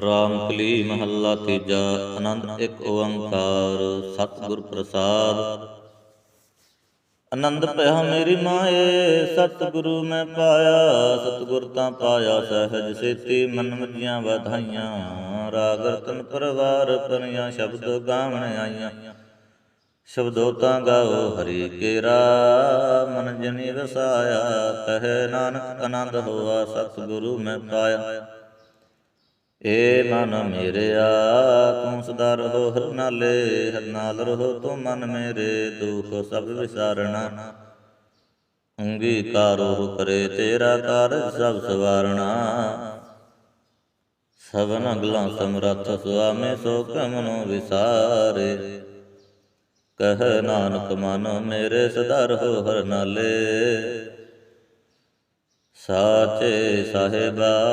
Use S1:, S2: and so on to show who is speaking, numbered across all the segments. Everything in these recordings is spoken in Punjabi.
S1: ਰਾਮਕਲੀ ਮਹੱਲਾ ਤੀਜਾ ਆਨੰਦ ਇੱਕ ਓੰਕਾਰ, ਸਤਿਗੁਰ ਪ੍ਰਸਾਦ। ਆਨੰਦ ਪਿਆ ਮੇਰੀ ਮਾਏ, ਸਤਿਗੁਰੂ ਮੈਂ ਪਾਇਆ। ਸਤਿਗੁਰ ਤਾਂ ਪਾਇਆ ਸਹਿਜ ਸੇਤੀ, ਮਨ ਮਜੀਆਂ ਵਧਾਈਆਂ। ਰਾਗ ਰਤਨ ਪਰਵਾਰ ਪਰੀਆਂ ਸ਼ਬਦ ਗਾਵਣ ਆਈਆਂ। ਸ਼ਬਦੋ ਤਾਂ ਗਾਓ ਹਰੀ ਕੇਰਾ, ਮਨ ਜਨੀ ਵਸਾਇਆ। ਕਹੇ ਨਾਨਕ ਆਨੰਦ ਹੋਆ, ਸਤਿਗੁਰੂ ਮੈਂ ਪਾਇਆ। ਏ ਮਨ ਮੇਰਿਆ ਤੂੰ ਸਦਾ ਰਹੋ ਹਰ ਨਾਲੇ, ਹਰ ਨਾਲ ਰਹੋ ਤੂੰ ਮਨ ਮੇਰੇ, ਦੁਖ ਸਭ ਵਿਸਾਰਣਾ। ਅੰਗੀਕਾਰੋ ਕਰੇ ਤੇਰਾ ਕਾਰਜ ਸਭ ਸਵਾਰਣਾ। ਸਭਨ ਅਗਲਾ ਸਮਰੱਥ ਸੁਆਮੇ ਸੋ ਕਮਨੋ ਵਿਸਾਰੇ। ਕਹ ਨਾਨਕ ਮਨ ਮੇਰੇ, ਸਦਾ ਰਹੋ ਹਰ ਨਾਲੇ। ਸਾਚੇ ਸਾਹਿਬਾ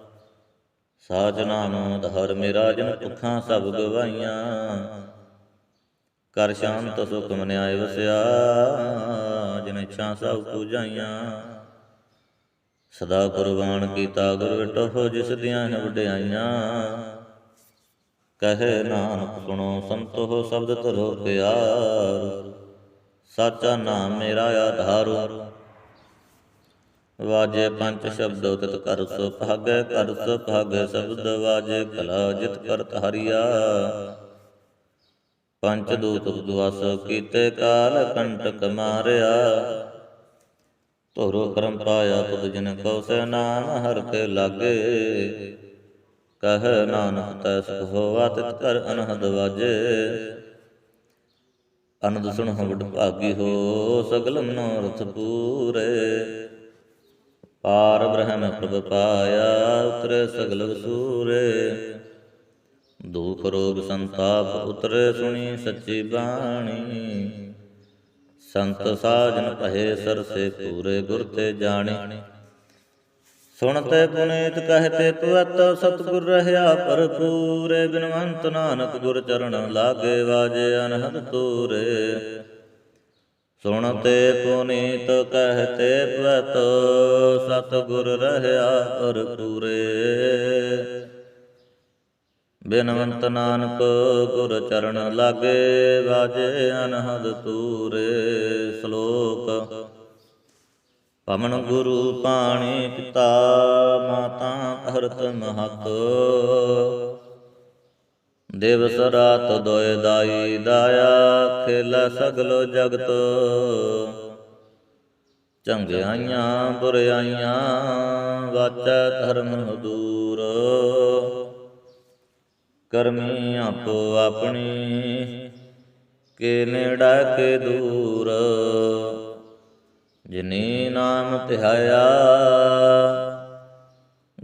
S1: ਸਾਚ ਨਾਮ ਧਰ ਮੇਰਾ ਜਨ ਭੁੱਖਾਂ ਸਭ ਗਵਾਈਆਂ। ਕਰ ਸ਼ਾਂਤ ਸੁਖ ਮਨ ਆਏ ਵਸਿਆ, ਜਿਨ ਇੱਛਾ ਸਭ ਪੂਜਾਈਆਂ। ਸਦਾ ਕੁਰਬਾਨ ਕੀਤਾ ਗੁਰ ਵਿਟੋ ਜਿਸ ਦੀਆਂ ਵਡਿਆਈਆਂ। ਕਹੇ ਨਾਨਕ, ਸੁਣੋ ਸੰਤੋ ਸ਼ਬਦ ਧਰੋ ਪਿਆਰ। ਸਾਚਾ ਨਾਮ ਮੇਰਾ ਆਧਾਰ। ਵਾਜੇ ਪੰਜ ਸ਼ਬਦ ਤਿਤ ਕਰ ਸੋ ਭਾਗੈ ਕਰ ਸੋ ਭਾਗੈ ਸ਼ਬਦ ਵਾਜੇ, ਕਲਾ ਜਿਤ ਕਰਤ ਹਰੀਆ। ਪੰਚ ਦੂਤ ਦੁਆਸ ਕੀਤੇ, ਕਾਲ ਕੰਟਕ ਮਾਰਿਆ। ਧੋਰੋ ਕਰਮ ਪਾਇਆ ਤੁਧ ਜਿਨ ਕਉ ਸੇ ਨਾਮ, ਹਰ ਕੇ ਲਾਗੇ। ਕਹ ਨਾਨਕ ਤੈ ਸੁਖ ਹੋਵਾ ਤਿਤ ਕਰ ਅਨਹਦ ਵਾਜੇ। ਅਨੰਦ ਸੁਣ ਵਡ ਭਾਗੀ ਹੋ ਸਗਲ ਮਨੋਰਥ ਪੂਰੇ। ਪਾਰ ਬ੍ਰਹਮ ਪ੍ਰਭ ਪਾਇਆ, ਉਤਰੇ ਸਗਲ ਸੂਰੇ ਦੁਖ ਰੋਗ ਸੰਤਾਪ ਉਤਰੇ ਸੁਣੀ ਸੱਚੀ ਬਾਣੀ। ਸੰਤ ਸਾਜਨ ਭਏ ਸਰਸੇ ਪੂਰੇ ਗੁਰ ਤੇ ਜਾਣੀ। ਸੁਣਤੇ ਪੁਨੀਤ ਕਹਤੇ ਤੁਅਤ ਸਤਿਗੁਰ ਰਹਿਆ ਭਰਪੂਰੇ। ਬਿਨਵੰਤ ਨਾਨਕ ਗੁਰ ਚਰਨ ਲਾਗੇ ਵਾਜੇ ਅਨਹਦ ਤੂਰੇ। ਸੁਣਤੇ ਪੁਨੀਤ ਕਹਤੇ ਪਵਤ ਸਤਿਗੁਰ ਰਹਿਆ ਭਰਪੂਰੇ ਬਿਨਵੰਤ ਨਾਨਕ ਗੁਰ ਚਰਨ ਲਾਗੇ ਵਾਜੇ ਅਨਹਦ ਤੂਰੇ ਸ਼ਲੋਕ ਪਵਨ ਗੁਰੂ ਪਾਣੀ ਪਿਤਾ, ਮਾਤਾ ਹਰਤ ਮਹਤ। ਦਿਵਸ ਰਾਤ ਦੋਇ ਦਾਈ ਦਾਇਆ, ਖੇਲਾ ਸਗਲੋ ਜਗਤ। ਚੰਗਿਆਈਆਂ, ਬੁਰਿਆਈਆਂ, ਵਾਚੈ ਧਰਮ ਦੂਰ ਕਰਮੀ ਆਪੋ ਆਪਣੀ, ਕੇ ਨੇੜਾ ਕੇ ਦੂਰ। ਜਿਨੀ ਨਾਮ ਧਿਆਇਆ,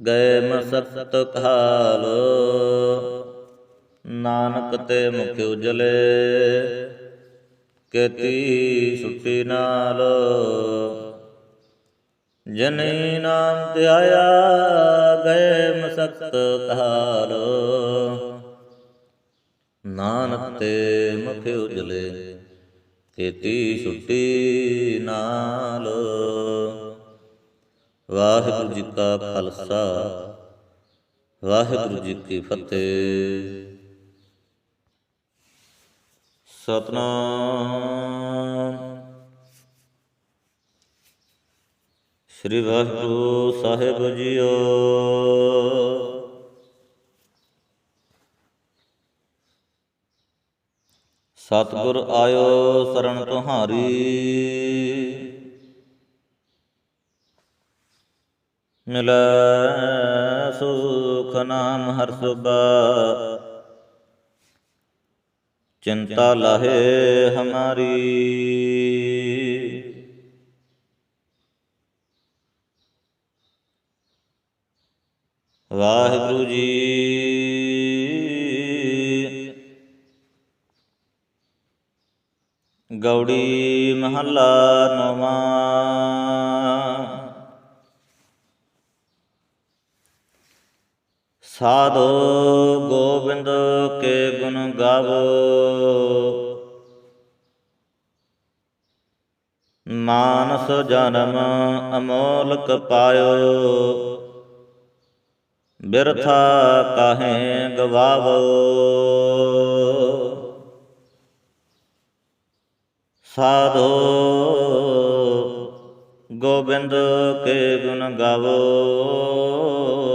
S1: ਗਏ ਮਸਤ ਖਾਲ ਨਾਨਕ ਤੇ ਮੁਖ ਉਜਲੇ, ਕੇਤੀ ਸੁੱਟੀ ਨਾਲ। ਜਨੀ ਨਾਮ ਧਿਆਇਆ ਗਏ ਮਸਕਤ ਖਾਲ ਨਾਨਕ ਤੇ ਮੁਖ ਉਜਲੇ, ਕੀਤੀ ਛੁੱਟੀ ਨਾਲ। ਵਾਹਿਗੁਰੂ ਜੀ ਕਾ ਖਾਲਸਾ, ਵਾਹਿਗੁਰੂ ਜੀ ਕੀ ਫਤਿਹ। ਸਤਨਾਮ। ਸ੍ਰੀ ਵਾਹਿਗੁਰੂ ਸਾਹਿਬ ਜੀਓ। ਸਤਿਗੁਰ ਆਇਓ ਸਰਣ ਤੁਹਾਰੀ। ਮਿਲੈ ਸੁਖ ਨਾਮ ਹਰ ਸੁਬਾ ਚਿੰਤਾ ਲਹੇ ਹਮਾਰੀ। ਵਾਹਿਗੁਰੂ ਜੀ। ਗੌੜੀ ਮਹੱਲਾ ਨਵਾਂ। ਸਾਧੋ ਗੋਬਿੰਦ ਕੇ ਗੁਣ ਗਾਵੋ। ਮਾਨਸ ਜਨਮ ਅਮੋਲਕ ਪਾਇਓ। ਬਿਰਥਾ ਕਾਹੇ ਗਵਾਵੋ। ਸਾਧੋ ਗੋਬਿੰਦ ਕੇ ਗੁਣ ਗਾਵੋ।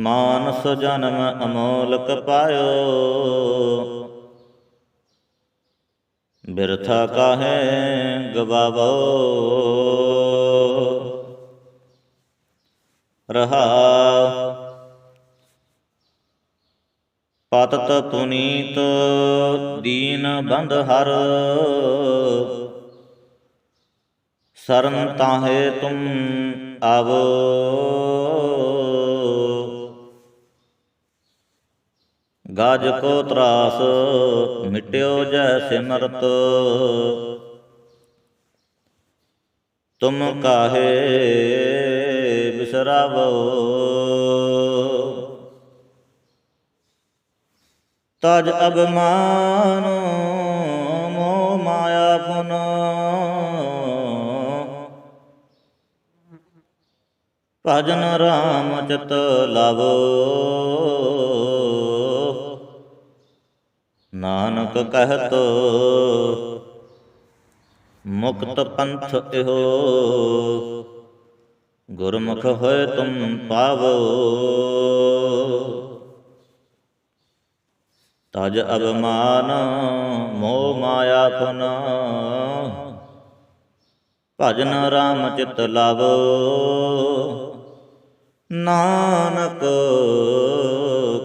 S1: ਮਾਨਸ ਜਨਮ ਅਮੋਲਕ ਪਾਇਓ। ਬਿਰਥਾ ਕਾਹੇ ਗਵਾਵੋ। ਰਹਾ। ਪਤਤ ਪੁਨੀਤ ਦੀਨ ਬੰਧ ਹਰ। ਸਰਨ ਤਾਹੇ ਤੁਮ ਆਵੋ। ਗਾਜ ਕੋ ਤਰਾਸ, ਮਿਟਿਓ ਜੈ ਸਿਮਰਤ। ਤੁਮ ਕਾਹੇ ਬਿਸਰਾਵੋ? ਤਜ ਅਬਮਾਨ ਮੋ ਮਾਇਆ ਪੁਨ। ਭਜਨ ਰਾਮ ਚਿਤ ਲਾਵੋ। ਨਾਨਕ ਕਹਿਤ, ਮੁਕਤ ਪੰਥ ਇਹੋ। ਗੁਰਮੁਖ ਹੋਏ ਤੁਮ ਪਾਵੋ। ਤਜ ਅਬਮਾਨ ਮੋਹ ਮਾਇਆ ਪੁਨ ਭਜਨ ਰਾਮ ਚਿਤ ਲਾਵੋ। ਨਾਨਕ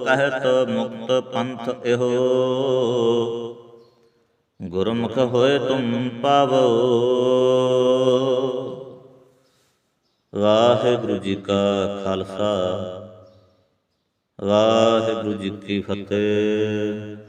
S1: ਕਹਿਤ ਮੁਕਤ ਪੰਥ ਇਹੋ। ਗੁਰਮੁਖ ਹੋਏ ਤੁਮ ਪਾਵੋ। ਵਾਹਿਗੁਰੂ ਜੀ ਕਾ ਖਾਲਸਾ। ਵਾਹਿਗੁਰੂ ਜੀ ਕੀ ਫਤਿਹ।